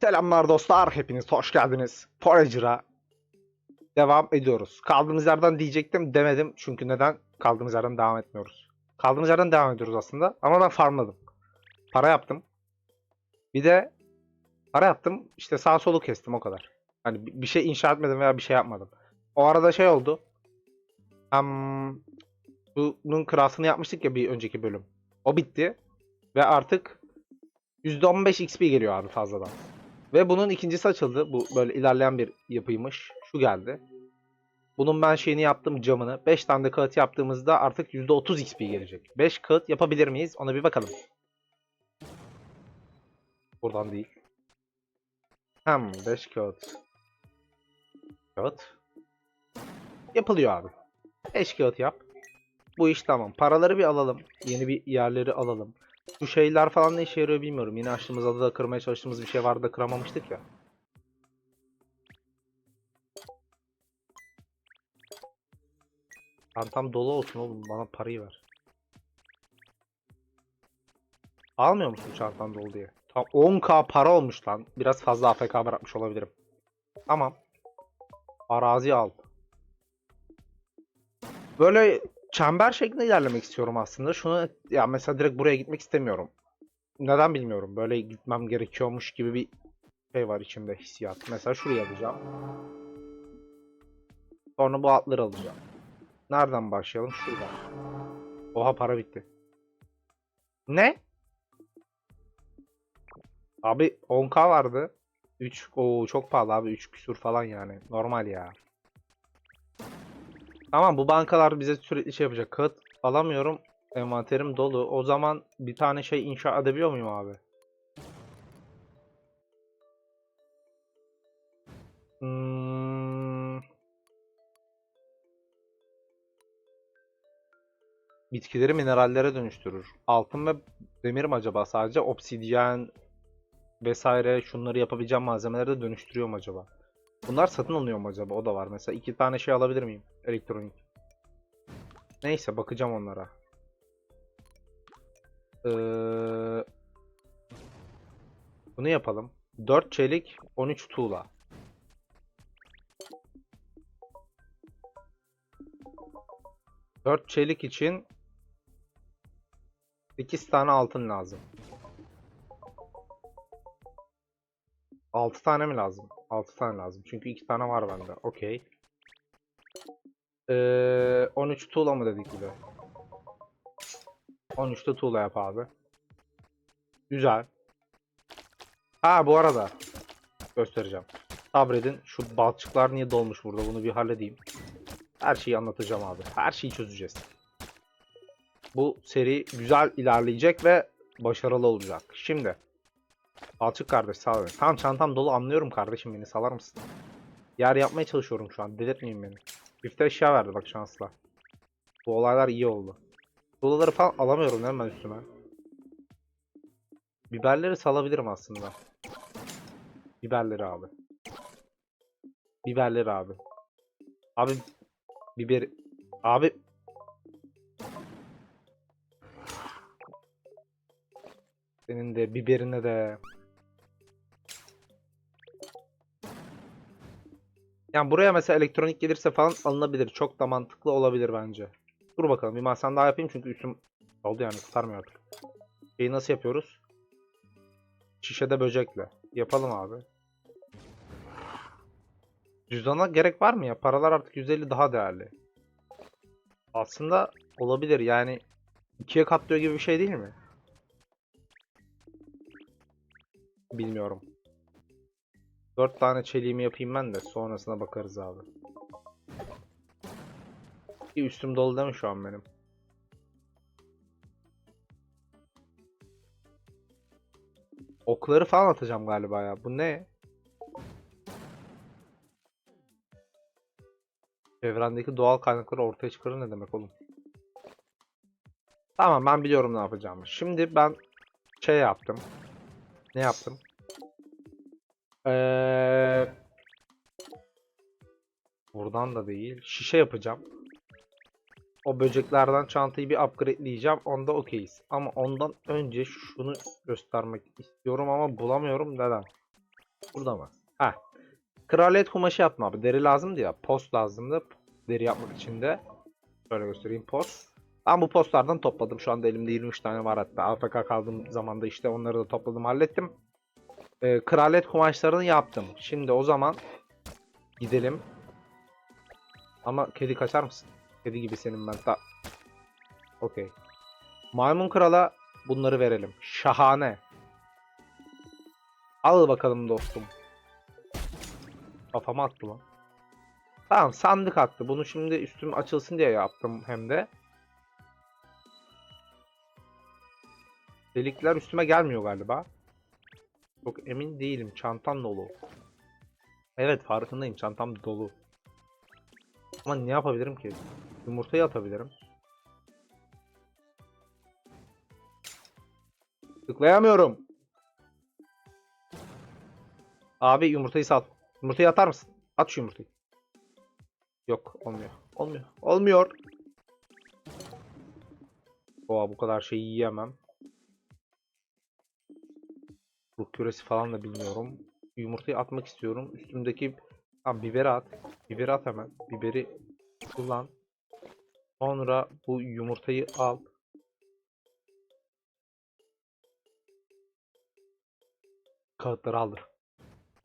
Selamlar dostlar, hepiniz hoş geldiniz. Forager'a devam ediyoruz. Kaldığımız yerden diyecektim demedim çünkü neden? Kaldığımız yerden devam etmiyoruz. Kaldığımız yerden devam ediyoruz aslında ama ben farmladım. Para yaptım. Bir de para yaptım işte sağ solu kestim o kadar. Hani bi- bir şey inşa etmedim veya bir şey yapmadım. O arada şey oldu. Em, bunun krasını yapmıştık ya bir önceki bölüm. O bitti. Ve artık %15 XP geliyor abi fazladan. Ve bunun ikincisi açıldı. Bu böyle ilerleyen bir yapıymış. Şu geldi. Bunun ben şeyini yaptım camını. 5 tane de kağıt yaptığımızda artık %30 XP gelecek. 5 kağıt yapabilir miyiz? Ona bir bakalım. Buradan değil. Hem 5 kağıt. Kağıt. Yapılıyor abi. 5 kağıt yap. Bu iş tamam. Paraları bir alalım. Yeni bir yerleri alalım. Bu şeyler falan ne işe yarıyor bilmiyorum. Yine açtığımız adada kırmaya çalıştığımız bir şey vardı da kıramamıştık ya. Çantam dolu olsun oğlum. Bana parayı ver. Almıyor musun çantam dolu diye? Tam 10k para olmuş lan. Biraz fazla AFK bırakmış olabilirim. Tamam. Arazi al. Böyle çember şeklinde ilerlemek istiyorum aslında. Şunu ya mesela direkt buraya gitmek istemiyorum. Neden bilmiyorum. Böyle gitmem gerekiyormuş gibi bir şey var içimde hissiyat. Mesela şuraya alacağım. Sonra bu atları alacağım. Nereden başlayalım? Şuradan. Oha para bitti. Ne? Abi 10k vardı. 3 o çok pahalı abi 3 küsur falan yani. Normal ya. Tamam bu bankalar bize sürekli şey yapacak. Kağıt alamıyorum. Envanterim dolu. O zaman bir tane şey inşa edebiliyor muyum abi? Hmm. Bitkileri minerallere dönüştürür. Altın ve demir mi acaba sadece? Obsidyen vesaire şunları yapabileceğim malzemeleri de dönüştürüyor mu acaba? Bunlar satın alınıyor mu acaba? O da var. Mesela iki tane şey alabilir miyim? Elektronik. Neyse bakacağım onlara. Ee, bunu yapalım. 4 çelik, 13 tuğla. Dört çelik için 8 tane altın lazım. 6 tane mi lazım? 6 tane lazım. Çünkü 2 tane var bende. Okey. Ee, 13 tuğla mı dedik bir de? 13'te tuğla yap abi. Güzel. Ha bu arada göstereceğim. Sabredin. Şu balçıklar niye dolmuş burada? Bunu bir halledeyim. Her şeyi anlatacağım abi. Her şeyi çözeceğiz. Bu seri güzel ilerleyecek ve başarılı olacak. Şimdi. Balçık kardeş sağ olun. Tamam çantam dolu anlıyorum kardeşim beni salar mısın? Yer yapmaya çalışıyorum şu an. Delirtmeyin beni. Çifte eşya verdi bak şansla. Bu olaylar iyi oldu. Dolaları falan alamıyorum ben üstüme? Biberleri salabilirim aslında. Biberleri abi. Biberleri abi. Abi biber abi senin de biberine de Yani buraya mesela elektronik gelirse falan alınabilir. Çok da mantıklı olabilir bence. Dur bakalım bir masan daha yapayım çünkü üstüm oldu yani kurtarmıyor artık. Şeyi nasıl yapıyoruz? Şişede böcekle. Yapalım abi. Cüzdana gerek var mı ya? Paralar artık 150 daha değerli. Aslında olabilir yani ikiye katlıyor gibi bir şey değil mi? Bilmiyorum. 4 tane çeliğimi yapayım ben de sonrasına bakarız abi. Bir üstüm dolu değil mi şu an benim? Okları falan atacağım galiba ya. Bu ne? Çevrendeki doğal kaynakları ortaya çıkarır ne demek oğlum? Tamam ben biliyorum ne yapacağımı. Şimdi ben şey yaptım. Ne yaptım? Ee, buradan da değil. Şişe yapacağım. O böceklerden çantayı bir upgradeleyeceğim. Onda okeyiz. Ama ondan önce şunu göstermek istiyorum ama bulamıyorum. Neden? Burada mı? Ha. Kraliyet kumaşı yapma abi. Deri lazımdı ya. Post lazımdı. Deri yapmak için de. Şöyle göstereyim post. Ben bu postlardan topladım. Şu anda elimde 23 tane var hatta. AFK kaldığım zamanda işte onları da topladım hallettim. Ee, kraliyet kumaşlarını yaptım. Şimdi o zaman gidelim. Ama kedi kaçar mısın? Kedi gibi senin ben ta... Okey. Maymun krala bunları verelim. Şahane. Al bakalım dostum. Kafama attı lan. Tamam sandık attı. Bunu şimdi üstüm açılsın diye yaptım hem de. Delikler üstüme gelmiyor galiba. Çok emin değilim. Çantam dolu. Evet farkındayım. Çantam dolu. Ama ne yapabilirim ki? Yumurtayı atabilirim. Tıklayamıyorum. Abi yumurtayı sal. Yumurtayı atar mısın? At şu yumurtayı. Yok olmuyor. Olmuyor. Olmuyor. Oha bu kadar şeyi yiyemem. Bu küresi falan da bilmiyorum. Yumurtayı atmak istiyorum. Üstümdeki Tamam biberi at. Biberi at hemen. Biberi kullan. Sonra bu yumurtayı al. Kağıtları aldır.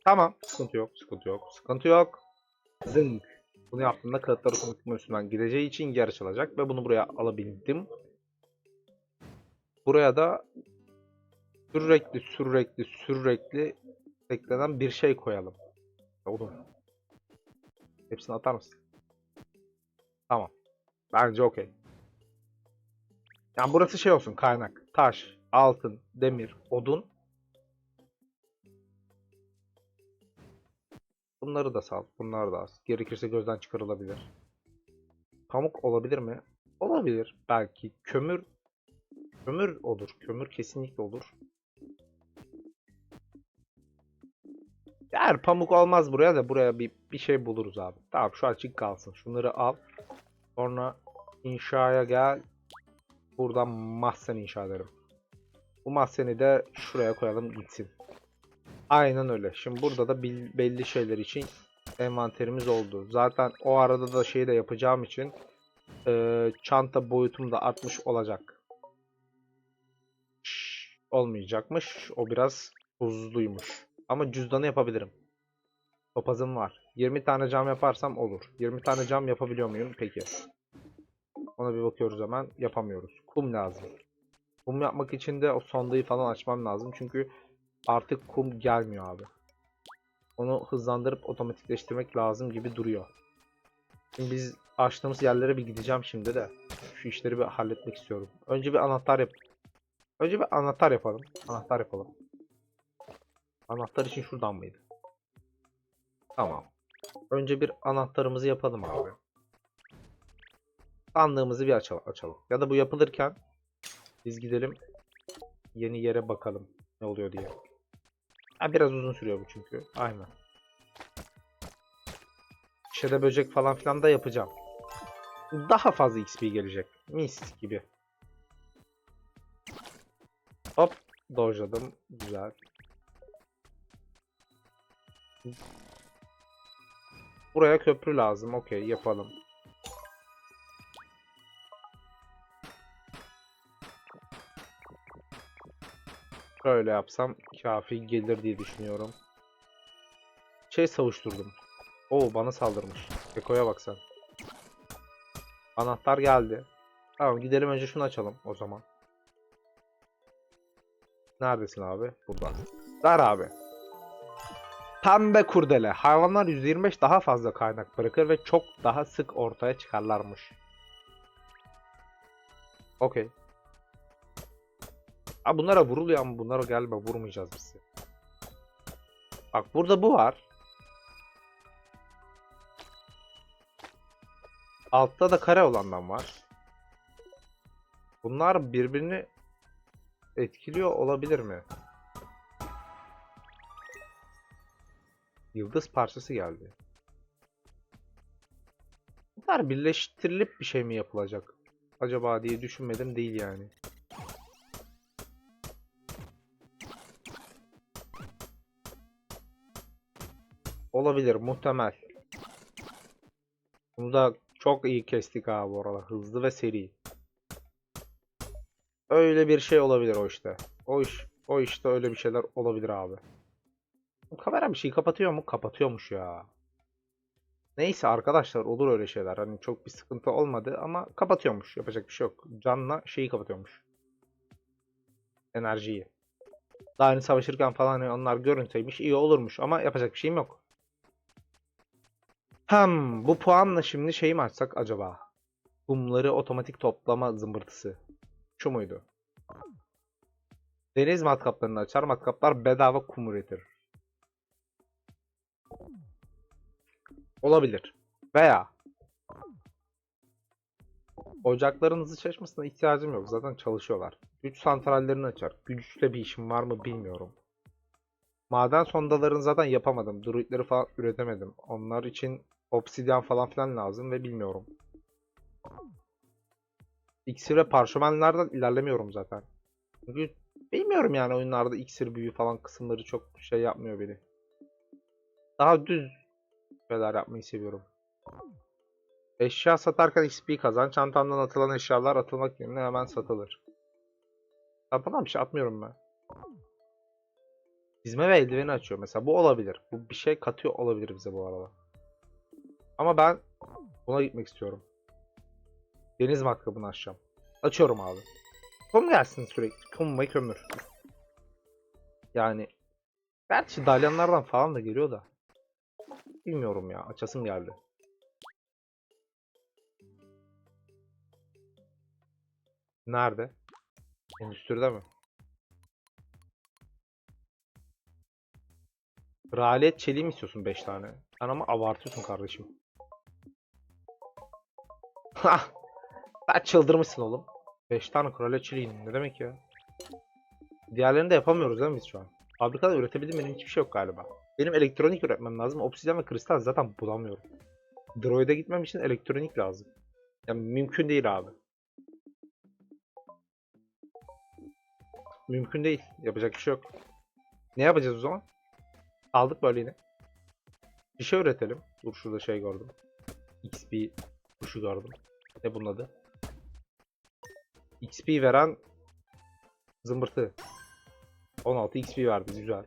Tamam. Sıkıntı yok. Sıkıntı yok. Sıkıntı yok. Zınk. Bunu yaptığımda kağıtları unutma üstünden gideceği için yer açılacak ve bunu buraya alabildim. Buraya da sürekli sürekli sürekli eklenen bir şey koyalım. Olur. Hepsini atar mısın? Tamam. Bence okey. Yani burası şey olsun kaynak. Taş, altın, demir, odun. Bunları da sal. Bunlar da az. Gerekirse gözden çıkarılabilir. Pamuk olabilir mi? Olabilir. Belki. Kömür. Kömür olur. Kömür kesinlikle olur. Eğer pamuk olmaz buraya da buraya bir, bir şey buluruz abi. Tamam şu açık kalsın. Şunları al. Sonra inşaya gel. Buradan mahzen inşa ederim. Bu mahzeni de şuraya koyalım gitsin. Aynen öyle. Şimdi burada da belli şeyler için envanterimiz oldu. Zaten o arada da şeyi de yapacağım için eee, çanta boyutum da artmış olacak. Şş, Olmayacakmış. O biraz tuzluymuş. Ama cüzdanı yapabilirim. Topazım var. 20 tane cam yaparsam olur. 20 tane cam yapabiliyor muyum? Peki. Ona bir bakıyoruz hemen. Yapamıyoruz. Kum lazım. Kum yapmak için de o sondayı falan açmam lazım. Çünkü artık kum gelmiyor abi. Onu hızlandırıp otomatikleştirmek lazım gibi duruyor. Şimdi biz açtığımız yerlere bir gideceğim şimdi de. Şu işleri bir halletmek istiyorum. Önce bir anahtar yap. Önce bir anahtar yapalım. Anahtar yapalım. Anahtar için şuradan mıydı? Tamam. Önce bir anahtarımızı yapalım abi. Sandığımızı bir açalım, açalım. Ya da bu yapılırken biz gidelim yeni yere bakalım ne oluyor diye. Ha, biraz uzun sürüyor bu çünkü. Aynen. Şişede böcek falan filan da yapacağım. Daha fazla XP gelecek. Mis gibi. Hop. Dojladım. Güzel. Buraya köprü lazım. Okey yapalım. Böyle yapsam kafi gelir diye düşünüyorum. Şey savuşturdum. Oo bana saldırmış. Eko'ya bak sen. Anahtar geldi. Tamam gidelim önce şunu açalım o zaman. Neredesin abi? Burada. Ver abi. Pembe kurdele. Hayvanlar %25 daha fazla kaynak bırakır ve çok daha sık ortaya çıkarlarmış. Okey. Abi bunlara vuruluyor ama bunlara galiba vurmayacağız biz. Bak burada bu var. Altta da kare olandan var. Bunlar birbirini etkiliyor olabilir mi? Yıldız parçası geldi. Bunlar birleştirilip bir şey mi yapılacak? Acaba diye düşünmedim değil yani. Olabilir muhtemel. Bunu da çok iyi kestik abi bu arada. Hızlı ve seri. Öyle bir şey olabilir o işte. O iş o işte öyle bir şeyler olabilir abi. Bu kamera bir şey kapatıyor mu? Kapatıyormuş ya. Neyse arkadaşlar olur öyle şeyler. Hani çok bir sıkıntı olmadı ama kapatıyormuş. Yapacak bir şey yok. Canla şeyi kapatıyormuş. Enerjiyi. Daha hani savaşırken falan hani onlar görüntüymiş iyi olurmuş ama yapacak bir şeyim yok. Hem bu puanla şimdi şey mi açsak acaba? Kumları otomatik toplama zımbırtısı. Şu muydu? Deniz matkaplarını açar. Matkaplar bedava kum üretir. Olabilir. Veya ocaklarınızı çalışmasına ihtiyacım yok. Zaten çalışıyorlar. Güç santrallerini açar. Güçle bir işim var mı bilmiyorum. Maden sondalarını zaten yapamadım. Druidleri falan üretemedim. Onlar için obsidyen falan filan lazım ve bilmiyorum. İksir ve parşömenlerden ilerlemiyorum zaten. Çünkü bilmiyorum yani oyunlarda iksir büyü falan kısımları çok şey yapmıyor beni. Daha düz şeyler yapmayı seviyorum. Eşya satarken XP kazan. Çantamdan atılan eşyalar atılmak yerine hemen satılır. Çantamdan bir şey atmıyorum ben. Dizme ve eldiveni açıyor. Mesela bu olabilir. Bu bir şey katıyor olabilir bize bu arada. Ama ben buna gitmek istiyorum. Deniz matkabını açacağım. Açıyorum abi. Kum gelsin sürekli. Kum ve kömür. Yani Gerçi dalyanlardan falan da geliyor da. Bilmiyorum ya. Açasım geldi. Nerede? Endüstride mi? Kraliyet çeliği mi istiyorsun 5 tane? Sen ama abartıyorsun kardeşim. Hah! Sen çıldırmışsın oğlum. 5 tane kraliyet çeliği ne demek ya? Diğerlerini de yapamıyoruz değil mi biz şu an? Fabrikada üretebildiğim benim hiçbir şey yok galiba. Benim elektronik üretmem lazım. Obsidyen ve kristal zaten bulamıyorum. Droid'e gitmem için elektronik lazım. Yani mümkün değil abi. Mümkün değil. Yapacak bir şey yok. Ne yapacağız o zaman? Aldık böyle yine. Bir şey üretelim. Dur şurada şey gördüm. XP kuşu gördüm. Ne bunun adı? XP veren zımbırtı. 16 XP verdi güzel.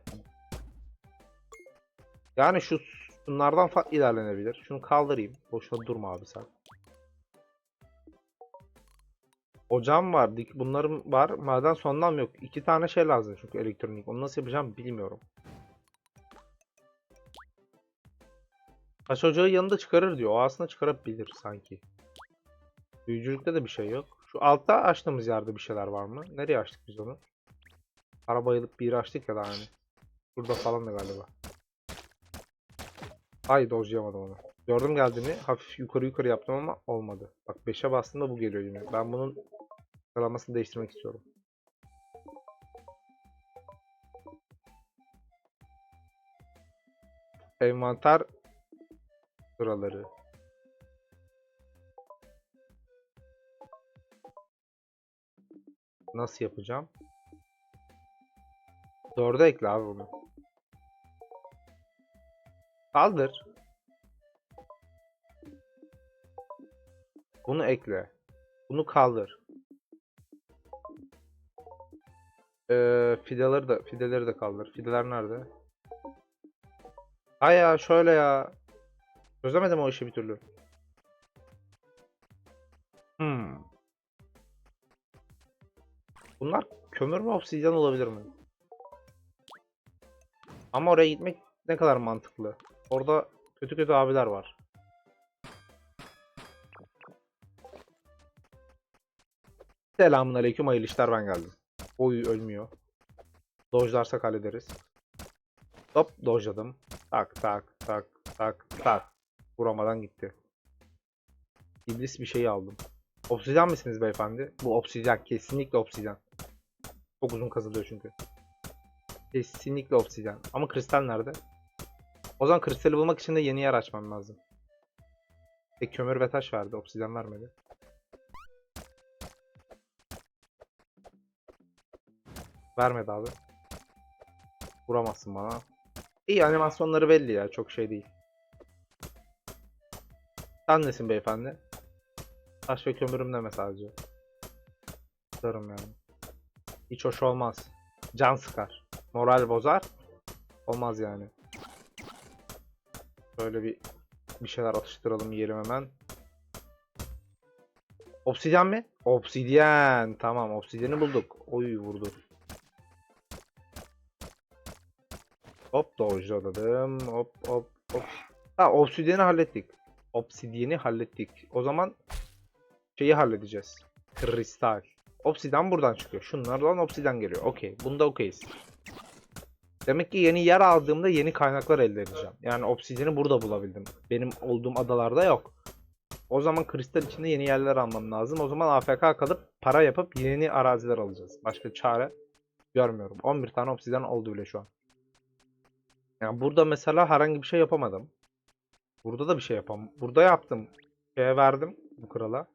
Yani şu bunlardan farklı ilerlenebilir. Şunu kaldırayım. Boşuna durma abi sen. Ocağım var. dik- Bunların var. Maden sondan yok. İki tane şey lazım çünkü elektronik. Onu nasıl yapacağım bilmiyorum. Taş ocağı yanında çıkarır diyor. O aslında çıkarabilir sanki. Büyücülükte de bir şey yok. Şu altta açtığımız yerde bir şeyler var mı? Nereye açtık biz onu? Arabayılıp bir açtık ya da hani. Burada falan da galiba. Ay dojlayamadım onu. Gördüm geldiğini. Hafif yukarı yukarı yaptım ama olmadı. Bak 5'e bastığımda bu geliyor yine. Ben bunun sıralamasını değiştirmek istiyorum. Envanter sıraları. Nasıl yapacağım? Dörde ekle abi bunu. Kaldır. Bunu ekle. Bunu kaldır. Ee, fideleri de fideleri de kaldır. Fideler nerede? Hay ya şöyle ya. Çözemedim o işi bir türlü. Hmm. Bunlar kömür mü obsidyen olabilir mi? Ama oraya gitmek ne kadar mantıklı. Orada kötü kötü abiler var. Selamun aleyküm hayırlı işler ben geldim. Oy ölmüyor. Dojlarsak hallederiz. Hop dojladım. Tak tak tak tak tak. Vuramadan gitti. İblis bir şey aldım. Obsidyen misiniz beyefendi? Bu obsidyen. Kesinlikle obsidyen. Çok uzun kazılıyor çünkü. Kesinlikle obsidyen. Ama kristal nerede? O zaman kristali bulmak için de yeni yer açmam lazım. Tek kömür ve taş verdi. Obsidyen vermedi. Vermedi abi. Vuramazsın bana. İyi animasyonları belli ya. Çok şey değil. Sen nesin beyefendi? Taş ve kömürüm deme sadece. Sıkarım yani. Hiç hoş olmaz. Can sıkar. Moral bozar. Olmaz yani. Böyle bir bir şeyler atıştıralım yiyelim hemen. Obsidyen mi? Obsidyen. Tamam obsidyeni bulduk. Oy vurdu. Hop dojladım. Hop hop hop. Ha obsidyeni hallettik. Obsidyeni hallettik. O zaman şeyi halledeceğiz. Kristal. Obsidyen buradan çıkıyor. Şunlardan obsidyen geliyor. Okey. Bunda okeyiz. Demek ki yeni yer aldığımda yeni kaynaklar elde edeceğim. Yani obsidyeni burada bulabildim. Benim olduğum adalarda yok. O zaman kristal içinde yeni yerler almam lazım. O zaman AFK kalıp para yapıp yeni araziler alacağız. Başka çare görmüyorum. 11 tane obsidyen oldu bile şu an. Yani burada mesela herhangi bir şey yapamadım. Burada da bir şey yapamam. Burada yaptım. Şeye verdim bu krala.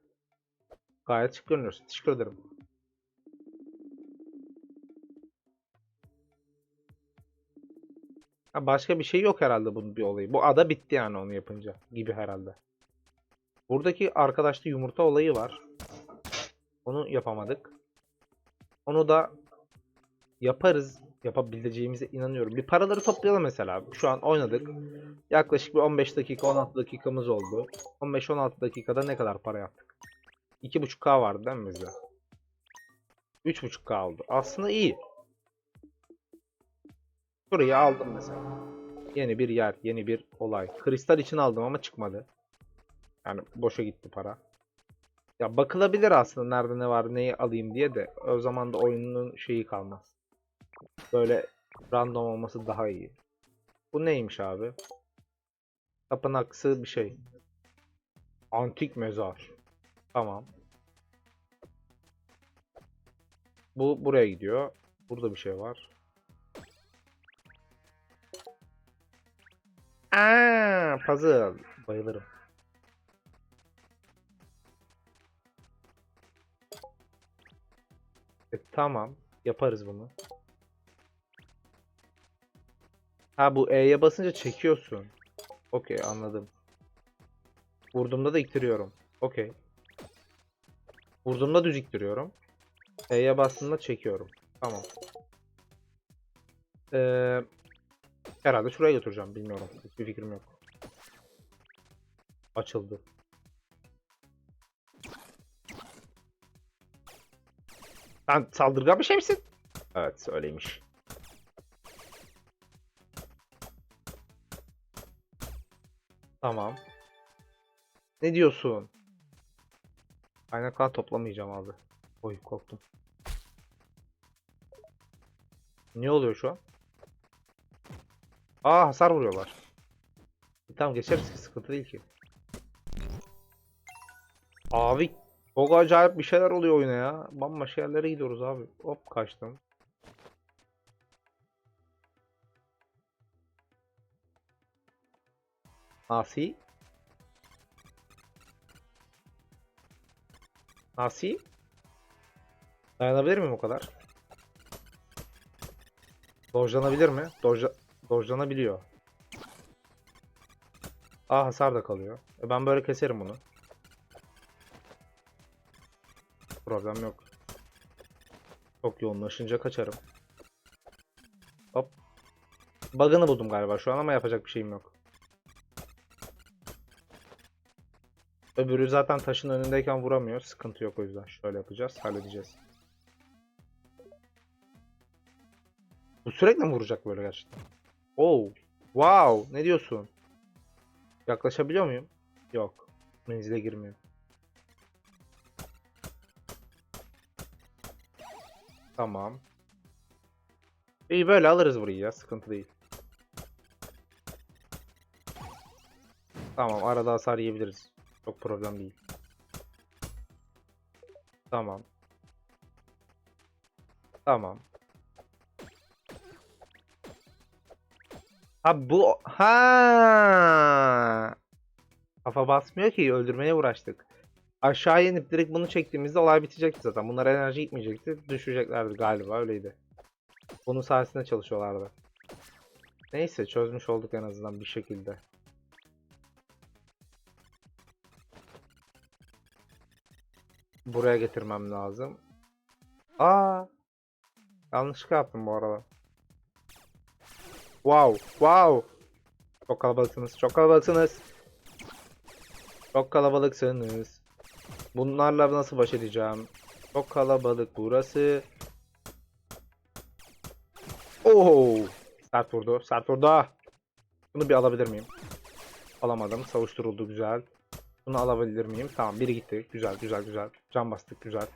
Gayet şık görünüyorsun. Teşekkür ederim. Başka bir şey yok herhalde bunun bir olayı. Bu ada bitti yani onu yapınca gibi herhalde. Buradaki arkadaşta yumurta olayı var. Onu yapamadık. Onu da yaparız. Yapabileceğimize inanıyorum. Bir paraları toplayalım mesela. Şu an oynadık. Yaklaşık bir 15 dakika 16 dakikamız oldu. 15-16 dakikada ne kadar para yaptık? 2.5k vardı değil mi bizde? 3.5k oldu. Aslında iyi. Burayı aldım mesela. Yeni bir yer, yeni bir olay. Kristal için aldım ama çıkmadı. Yani boşa gitti para. Ya bakılabilir aslında nerede ne var neyi alayım diye de o zaman da oyunun şeyi kalmaz. Böyle random olması daha iyi. Bu neymiş abi? Tapınaksı bir şey. Antik mezar. Tamam. Bu buraya gidiyor. Burada bir şey var. Aa, puzzle. Bayılırım. E, tamam. Yaparız bunu. Ha bu E'ye basınca çekiyorsun. Okey anladım. Vurduğumda da iktiriyorum. Okey. Vurduğumda düz iktiriyorum. E'ye bastığımda çekiyorum. Tamam. Ee, herhalde şuraya götüreceğim. Bilmiyorum. Hiçbir fikrim yok. Açıldı. Sen saldırgan bir şey misin? Evet öyleymiş. Tamam. Ne diyorsun? Kaynaklar toplamayacağım abi. Oy korktum. Ne oluyor şu an? Aa hasar vuruyorlar. Tamam geçeriz ki sıkıntı değil ki. Abi çok acayip bir şeyler oluyor oyuna ya. Bambaşka yerlere gidiyoruz abi. Hop kaçtım. Nasi? Nasi? Dayanabilir miyim o kadar? Dojlanabilir mi? Dojla dojlanabiliyor. Aa hasar da kalıyor. E ben böyle keserim bunu. Problem yok. Çok yoğunlaşınca kaçarım. Hop. Bug'ını buldum galiba şu an ama yapacak bir şeyim yok. Öbürü zaten taşın önündeyken vuramıyor. Sıkıntı yok o yüzden. Şöyle yapacağız. Halledeceğiz. Bu sürekli mi vuracak böyle gerçekten? Oh. Wow. Ne diyorsun? Yaklaşabiliyor muyum? Yok. Menzile girmiyor. Tamam. İyi böyle alırız burayı ya. Sıkıntı değil. Tamam arada hasar yiyebiliriz. Çok problem değil. Tamam. Tamam. Ha bu ha kafa basmıyor ki öldürmeye uğraştık. Aşağı inip direkt bunu çektiğimizde olay bitecekti zaten. Bunlar enerji gitmeyecekti. Düşeceklerdi galiba öyleydi. Bunun sayesinde çalışıyorlardı. Neyse çözmüş olduk en azından bir şekilde. Buraya getirmem lazım. Aa! Yanlışlıkla yaptım bu arada. Wow, wow. Çok kalabalıksınız, çok kalabalıksınız. Çok kalabalıksınız. Bunlarla nasıl baş edeceğim? Çok kalabalık burası. Oo! Sert vurdu, sert vurdu. Bunu bir alabilir miyim? Alamadım. Savuşturuldu güzel. Bunu alabilir miyim? Tamam biri gitti. Güzel güzel güzel. Can bastık güzel.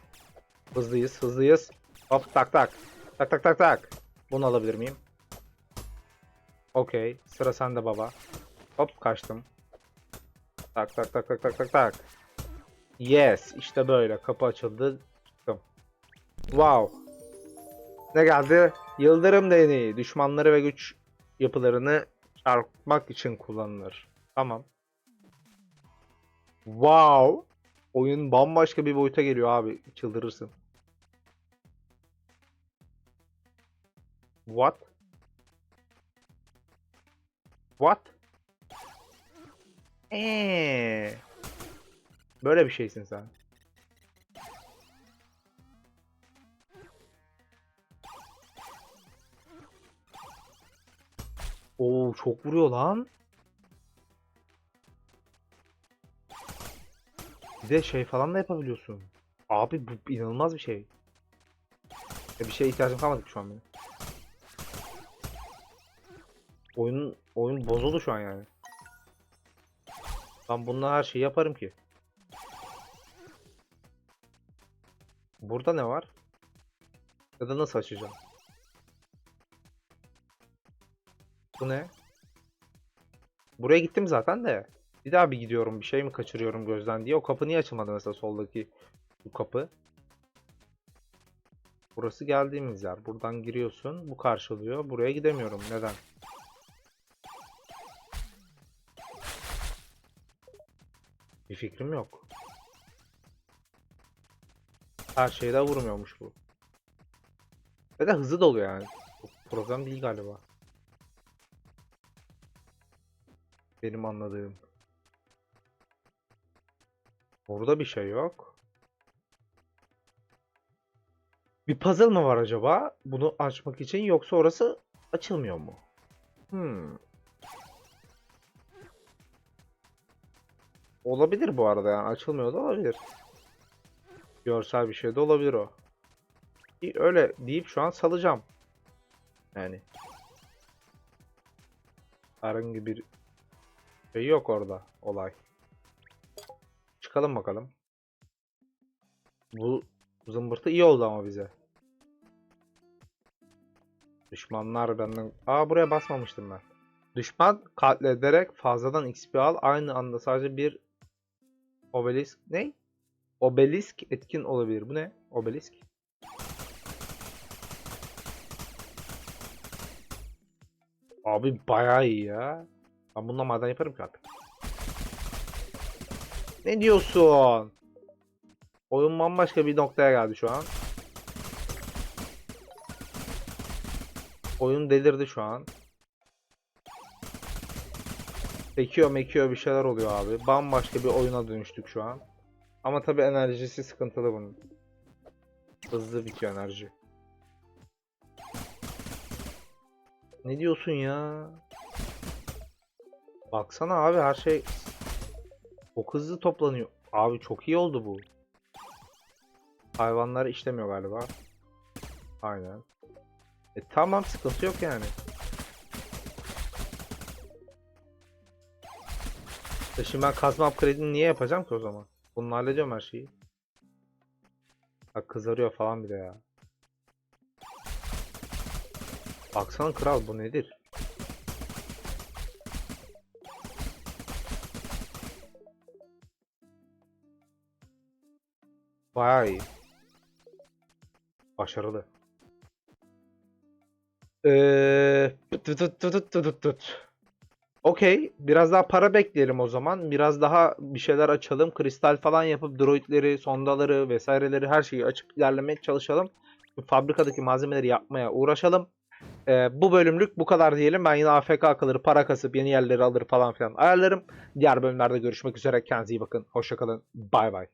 Hızlıyız hızlıyız. Hop tak tak. Tak tak tak tak. Bunu alabilir miyim? Okey. Sıra sende baba. Hop kaçtım. Tak tak tak tak tak tak tak. Yes. işte böyle. Kapı açıldı. Çıktım. Wow. Ne geldi? Yıldırım değneği. Düşmanları ve güç yapılarını çarpmak için kullanılır. Tamam. Wow. Oyun bambaşka bir boyuta geliyor abi. Çıldırırsın. What? What? Eee. Böyle bir şeysin sen. Oo çok vuruyor lan. Bir de şey falan da yapabiliyorsun. Abi bu inanılmaz bir şey. Ya bir şeye ihtiyacım kalmadı şu an benim. Oyun oyun bozuldu şu an yani. Ben bununla her şeyi yaparım ki. Burada ne var? Ya da nasıl açacağım? Bu ne? Buraya gittim zaten de. Bir daha bir gidiyorum. Bir şey mi kaçırıyorum gözden diye. O kapı niye açılmadı mesela soldaki bu kapı? Burası geldiğimiz yer. Buradan giriyorsun. Bu karşılıyor. Buraya gidemiyorum. Neden? Bir fikrim yok. Her şeyde vurmuyormuş bu. Ve de hızlı doluyor yani. Problem değil galiba. Benim anladığım. Orada bir şey yok. Bir puzzle mı var acaba? Bunu açmak için yoksa orası açılmıyor mu? Hmm. Olabilir bu arada yani açılmıyor da olabilir. Görsel bir şey de olabilir o. Öyle deyip şu an salacağım. Yani. Herhangi bir şey yok orada olay. Çıkalım bakalım. Bu zımbırtı iyi oldu ama bize. Düşmanlar benden... Aa buraya basmamıştım ben. Düşman katlederek fazladan XP al. Aynı anda sadece bir obelisk... Ne? Obelisk etkin olabilir. Bu ne? Obelisk. Abi bayağı iyi ya. Ben bununla maden yaparım ki artık. Ne diyorsun? Oyun bambaşka bir noktaya geldi şu an. Oyun delirdi şu an. Sekiyor mekiyor bir şeyler oluyor abi. Bambaşka bir oyuna dönüştük şu an. Ama tabi enerjisi sıkıntılı bunun. Hızlı bitiyor enerji. Ne diyorsun ya? Baksana abi her şey çok hızlı toplanıyor. Abi çok iyi oldu bu. Hayvanlar işlemiyor galiba. Aynen. E tamam sıkıntı yok yani. E şimdi ben kazma upgrade'ini niye yapacağım ki o zaman? Bununla hallediyorum her şeyi. Bak kızarıyor falan bir de ya. Baksana kral bu nedir? Bayağı iyi. Başarılı. Ee, tut tut tut tut tut tut tut. Okey. Biraz daha para bekleyelim o zaman. Biraz daha bir şeyler açalım. Kristal falan yapıp droidleri, sondaları vesaireleri her şeyi açıp ilerlemeye çalışalım. Fabrikadaki malzemeleri yapmaya uğraşalım. Ee, bu bölümlük bu kadar diyelim. Ben yine AFK kalır, para kasıp yeni yerleri alır falan filan ayarlarım. Diğer bölümlerde görüşmek üzere. Kendinize iyi bakın. Hoşçakalın. Bay bay.